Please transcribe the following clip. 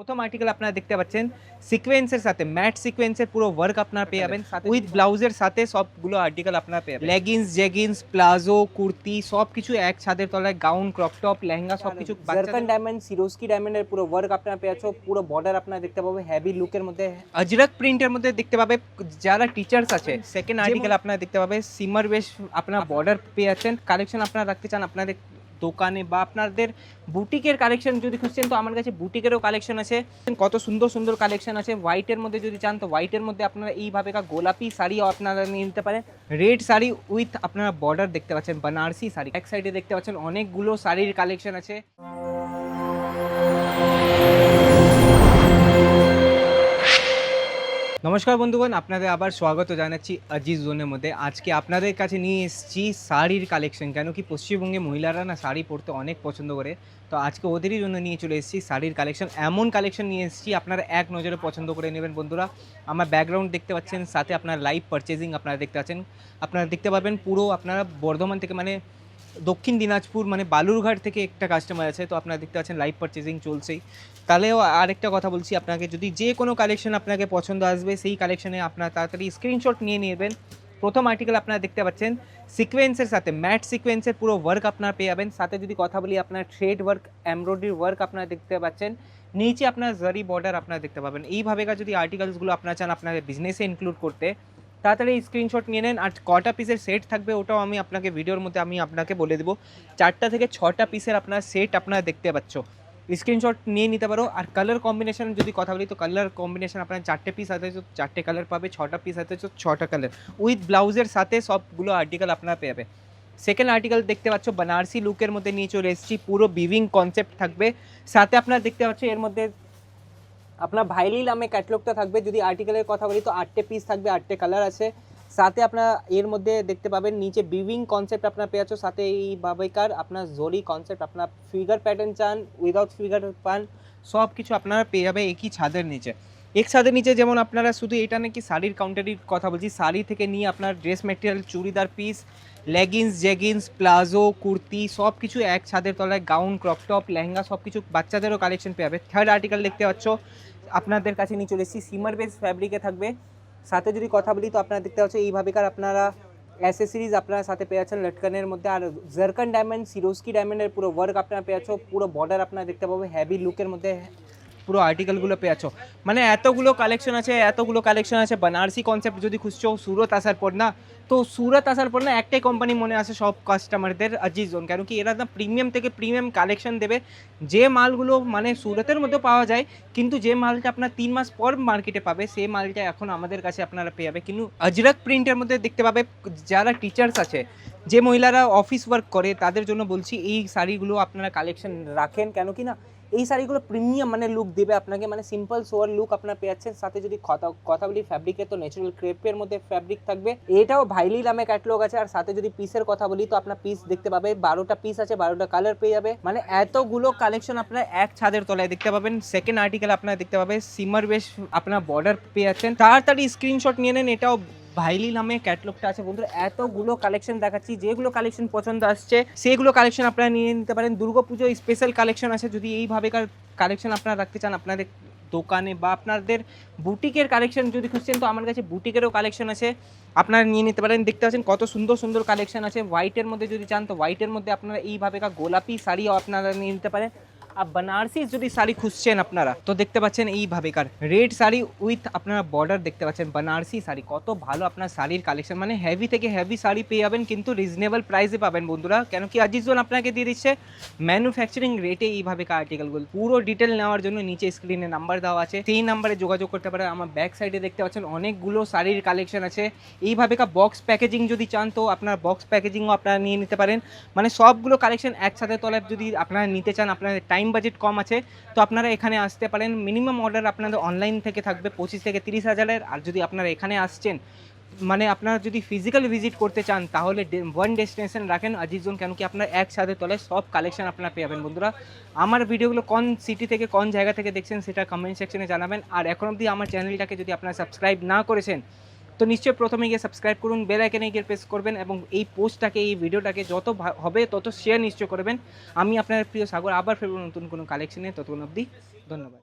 প্রথম আর্টিকেল আপনারা দেখতে পাচ্ছেন সিকোয়েন্সের সাথে ম্যাট সিকোয়েন্সের পুরো ওয়ার্ক আপনারা পেয়ে যাবেন উইথ ব্লাউজের সাথে সবগুলো আর্টিকেল আপনারা পেয়ে যাবেন। লেগিংস জেগিংস প্লাজো কুর্তি সব কিছু এক ছাদের তলায় গাউন ক্রপ টপ লেহেঙ্গা সব কিছু জারকান ডায়মন্ড সিরোস্কি ডায়মন্ডের পুরো ওয়ার্ক আপনারা পেয়ে যাচ্ছ পুরো বর্ডার আপনারা দেখতে পাবে হেভি লুকের মধ্যে। আজরাক প্রিন্টের মধ্যে দেখতে পাবে যারা টিচার্স আছে সেকেন্ড আর্টিকেল আপনারা দেখতে পাবে সিমার বেশ আপনারা বর্ডার পেয়ে যাচ্ছেন কালেকশন আপনারা রাখতে চান আপনাদের দোকানে বা আপনাদের বুটিকের কালেকশন যদি খুঁজছেন, তো আমার কাছে বুটিকেরও কালেকশন আছে। কত সুন্দর সুন্দর কালেকশন আছে। হোয়াইটের মধ্যে যদি চান, তো হোয়াইটের মধ্যে আপনারা এইভাবে কা গোলাপি শাড়িও আপনারা নিয়ে নিতে পারেন। রেড শাড়ি উইথ আপনারা বর্ডার দেখতে পাচ্ছেন বানারসি শাড়ি। এক সাইডে দেখতে পাচ্ছেন, অনেকগুলো শাড়ির কালেকশন আছে। নমস্কার বন্ধুগণ, আপনাদের আবার স্বাগত জানাচ্ছি আজিজ জোনের মধ্যে। আজকে আপনাদের কাছে নিয়ে এসেছি শাড়ির কালেকশন কেন কি পশ্চিমবঙ্গে মহিলারা না শাড়ি পরতে অনেক পছন্দ করে। তো আজকে ওদেরই জন্য নিয়ে চলে এসেছি শাড়ির কালেকশন এমন কালেকশন নিয়ে এসেছি, আপনারা এক নজরে পছন্দ করে নেবেন বন্ধুরা। আমার ব্যাকগ্রাউন্ড দেখতে পাচ্ছেন, সাথে আপনার লাইভ পারচেজিং আপনারা দেখতে পাচ্ছেন। আপনারা দেখতে পাবেন পুরো আপনারা বর্ধমান থেকে মানে দক্ষিণ দিনাজপুর মানে বালুরঘাট থেকে একটা কাস্টমার আছে, তো আপনারা দেখতে পাচ্ছেন লাইভ পারচেজিং চলছেই। তাহলেও আরেকটা কথা বলছি আপনাকে, যদি যে কোনো কালেকশন আপনাকে পছন্দ আসবে, সেই কালেকশনে আপনার তাড়াতাড়ি স্ক্রিনশট নিয়ে নেবেন। প্রথম আর্টিকেল আপনারা দেখতে পাচ্ছেন সিকোয়েন্সের সাথে ম্যাট সিকোয়েন্সের পুরো ওয়ার্ক আপনারা পেয়ে যাবেন। সাথে যদি কথা বলি, আপনার থ্রেড ওয়ার্ক এমব্রয়ডারি ওয়ার্ক আপনারা দেখতে পাচ্ছেন। নিচে আপনার জারি বর্ডার আপনারা দেখতে পাবেন। এইভাবেকার যদি আর্টিকেলসগুলো আপনারা চান আপনাদের বিজনেসে ইনক্লুড করতে তাড়াতাড়ি স্ক্রিনশট নিয়ে নেন। আর কটা পিসের সেট থাকবে ওটাও আমি আপনাকে ভিডিওর মধ্যে আমি আপনাকে বলে দেবো। চারটা থেকে ছটা পিসের আপনার সেট আপনারা দেখতে পাচ্ছ। স্ক্রিনশট নিয়ে নিতে পারো। আর কালার কম্বিনেশন যদি কথা বলি, তো কালার কম্বিনেশন আপনার চারটে পিস আছে, তো চারটে কালার পাবে, ছটা পিস আছে, তো ছটা কালার উইথ ব্লাউজের সাথে সবগুলো আর্টিকেল আপনারা পেয়ে সেকেন্ড আর্টিকেল দেখতে পাচ্ছ, বানারসি লুকের মধ্যে নিয়ে চলে এসেছি। পুরো বিভিং কনসেপ্ট থাকবে। সাথে আপনারা দেখতে পাচ্ছ, এর মধ্যে আপনার ভাইলি নামে ক্যাটলগটা থাকবে, যদি আর্টিকেলের কথা বলি, তো আটটে পিস থাকবে, আটটে কালার আছে। সাথে আপনার এর মধ্যে দেখতে পাবেন, নিচে বিভিং কনসেপ্ট আপনার পেয়ে যাচ্ছ, সাথে এই বাবাইকার, আপনার জরি কনসেপ্ট আপনার ফিগার প্যাটার্ন চান উইদাউট ফিগার পান সব কিছু আপনারা পেয়ে যাবে একই ছাদের নিচে। এক ছাদের নিচে যেমন আপনারা শুধু এটা নাকি শাড়ির কাউন্টারির কথা বলছি, শাড়ি থেকে নিয়ে আপনার dress material churidar piece leggings jeggings palazzo kurti সব কিছু এক ছাদের তলায় গাউন ক্রপ টপ লেহেঙ্গা সব কিছু বাচ্চাদেরও কালেকশন পেয়ে যাবে। থার্ড আর্টিকেল দেখতে পাচ্ছ আপনাদের কাছে নিয়ে চলে এসেছি। সিমার বেস ফ্যাব্রিকে থাকবে। সাথে যদি কথা বলি, তো আপনারা দেখতে পাচ্ছ এইভাবেকার আপনারা অ্যাসেসরিজ আপনারা সাথে পেয়ে যাচ্ছেন লটকানের মধ্যে। আর জারকান ডায়মন্ড সিরোস্কি ডায়মন্ডের পুরো ওয়ার্ক আপনারা পেয়ে যাচ্ছ পুরো বর্ডার আপনারা দেখতে পাবে হেভি লুকের মধ্যে পুরো আর্টিকেলগুলো পেয়ে মানে এতগুলো কালেকশন আছে, এতগুলো কালেকশন আছে বানারসি কনসেপ্ট যদি খুঁজছো, সুরত আসার পর না, তো সুরত আসার পর না একটাই কোম্পানি মনে আসে সব কাস্টমারদের আজিজ জোন কেন কি এরা না প্রিমিয়াম থেকে প্রিমিয়াম কালেকশন দেবে। যে মালগুলো মানে সুরতের মধ্যে পাওয়া যায়, কিন্তু যে মালটা আপনার তিন মাস পর মার্কেটে পাবে, সেই মালটা এখন আমাদের কাছে আপনারা পেয়ে যাবে। কিন্তু আজরাক প্রিন্টের মধ্যে দেখতে পাবে, যারা টিচার্স আছে, যে মহিলারা অফিস ওয়ার্ক করে, তাদের জন্য বলছি, এই শাড়িগুলো আপনারা কালেকশন রাখেন কেন কি না এই শাড়িগুলো প্রিমিয়াম মানে লুক দেবে আপনাকে মানে সিম্পল সোয়ার লুক আপনার পেয়ে যাচ্ছেন। সাথে যদি কথা কথা বলি ফ্যাব্রিকের তো ন্যাচারাল ক্রেপের মধ্যে ফ্যাব্রিক থাকবে। এটাও ভাইলি নামে ক্যাটলগ আছে, আর সাথে যদি পিসের কথা বলি, তো আপনার পিস দেখতে পাবে, বারোটা পিস আছে, বারোটা কালার পেয়ে যাবে। মানে এতগুলো কালেকশন আপনার এক ছাদের তলায় দেখতে পাবেন। সেকেন্ড আর্টিকেল আপনার দেখতে পাবে সিমার বেশ আপনার বর্ডার পেয়ে যাচ্ছেন। তাড়াতাড়ি স্ক্রিনশট নিয়ে নেন, এটাও ভাইলি নামে ক্যাটলগটা আছে। বন্ধুরা, এতগুলো কালেকশন দেখাচ্ছি, যেগুলো কালেকশন পছন্দ আসছে, সেগুলো কালেকশন আপনারা নিয়ে নিতে পারেন। দুর্গাপুজো স্পেশাল কালেকশন আছে, যদি এইভাবে কালেকশন আপনারা রাখতে চান, আপনাদের দোকানে বা আপনাদের বুটিকের কালেকশন যদি খুঁজছেন, তো আমার কাছে বুটিকেরও কালেকশন আছে। আপনারা নিয়ে নিতে পারেন। দেখতে পাচ্ছেন কত সুন্দর সুন্দর কালেকশন আছে। হোয়াইটের মধ্যে যদি চান, তো হোয়াইটের মধ্যে আপনারা এইভাবেকার গোলাপি শাড়িও আপনারা নিয়ে নিতে পারেন। আর বানারসি যদি শাড়ি খুঁজছেন আপনারা, তো দেখতে পাচ্ছেন এইভাবেকার রেড শাড়ি উইথ আপনারা বর্ডার দেখতে পাচ্ছেন, বানারসি শাড়ি। কত ভালো আপনার শাড়ির কালেকশন মানে হেভি থেকে হেভি শাড়ি পেয়ে যাবেন, কিন্তু রিজনেবল প্রাইসে পাবেন বন্ধুরা। কেন কি আজিজন আপনাকে দিয়ে দিচ্ছে ম্যানুফ্যাকচারিং রেটে এইভাবে আর্টিকেলগুলো পুরো ডিটেল নেওয়ার জন্য নিচে স্ক্রিনে নাম্বার দেওয়া আছে। সেই নাম্বারে যোগাযোগ করতে পারেন। আমার ব্যাক সাইডে দেখতে পাচ্ছেন অনেকগুলো শাড়ির কালেকশন আছে। এইভাবে কা বক্স প্যাকেজিং যদি চান, তো আপনার বক্স প্যাকেজিংও আপনারা নিয়ে নিতে পারেন। মানে সবগুলো কালেকশন একসাথে তলায় যদি আপনারা নিতে চান, আপনাদের টাইম বাজেট কম আছে, তো আপনারা এখানে আসতে পারেন। মিনিমাম অর্ডার আপনাদের অনলাইন থেকে থাকবে পঁচিশ থেকে তিরিশ হাজারের। আর যদি আপনারা এখানে আসছেন মানে আপনারা যদি ফিজিক্যাল ভিজিট করতে চান, তাহলে ওয়ান ডেস্টিনেশন রাখেন আজিজ জোন কেন কি আপনার একসাথে তলায় সব কালেকশন আপনারা পেয়ে যাবেন বন্ধুরা। আমার ভিডিওগুলো কোন সিটি থেকে, কোন জায়গা থেকে দেখছেন, সেটা কমেন্ট সেকশনে জানাবেন। আর এখন অবধি আমার চ্যানেলটাকে যদি আপনারা সাবস্ক্রাইব না করেছেন তো নিশ্চয়ই প্রথমে গিয়ে সাবস্ক্রাইব করুন বেল আইকনে গিয়ে প্রেস করবেন এবং এই পোস্টটাকে এই ভিডিওটাকে যত হবে তত শেয়ার নিশ্চয় করবেন। আমি আপনার প্রিয় সাগর আবার ফেরবো নতুন কোনো কালেকশনে ততক্ষণ অবধি ধন্যবাদ।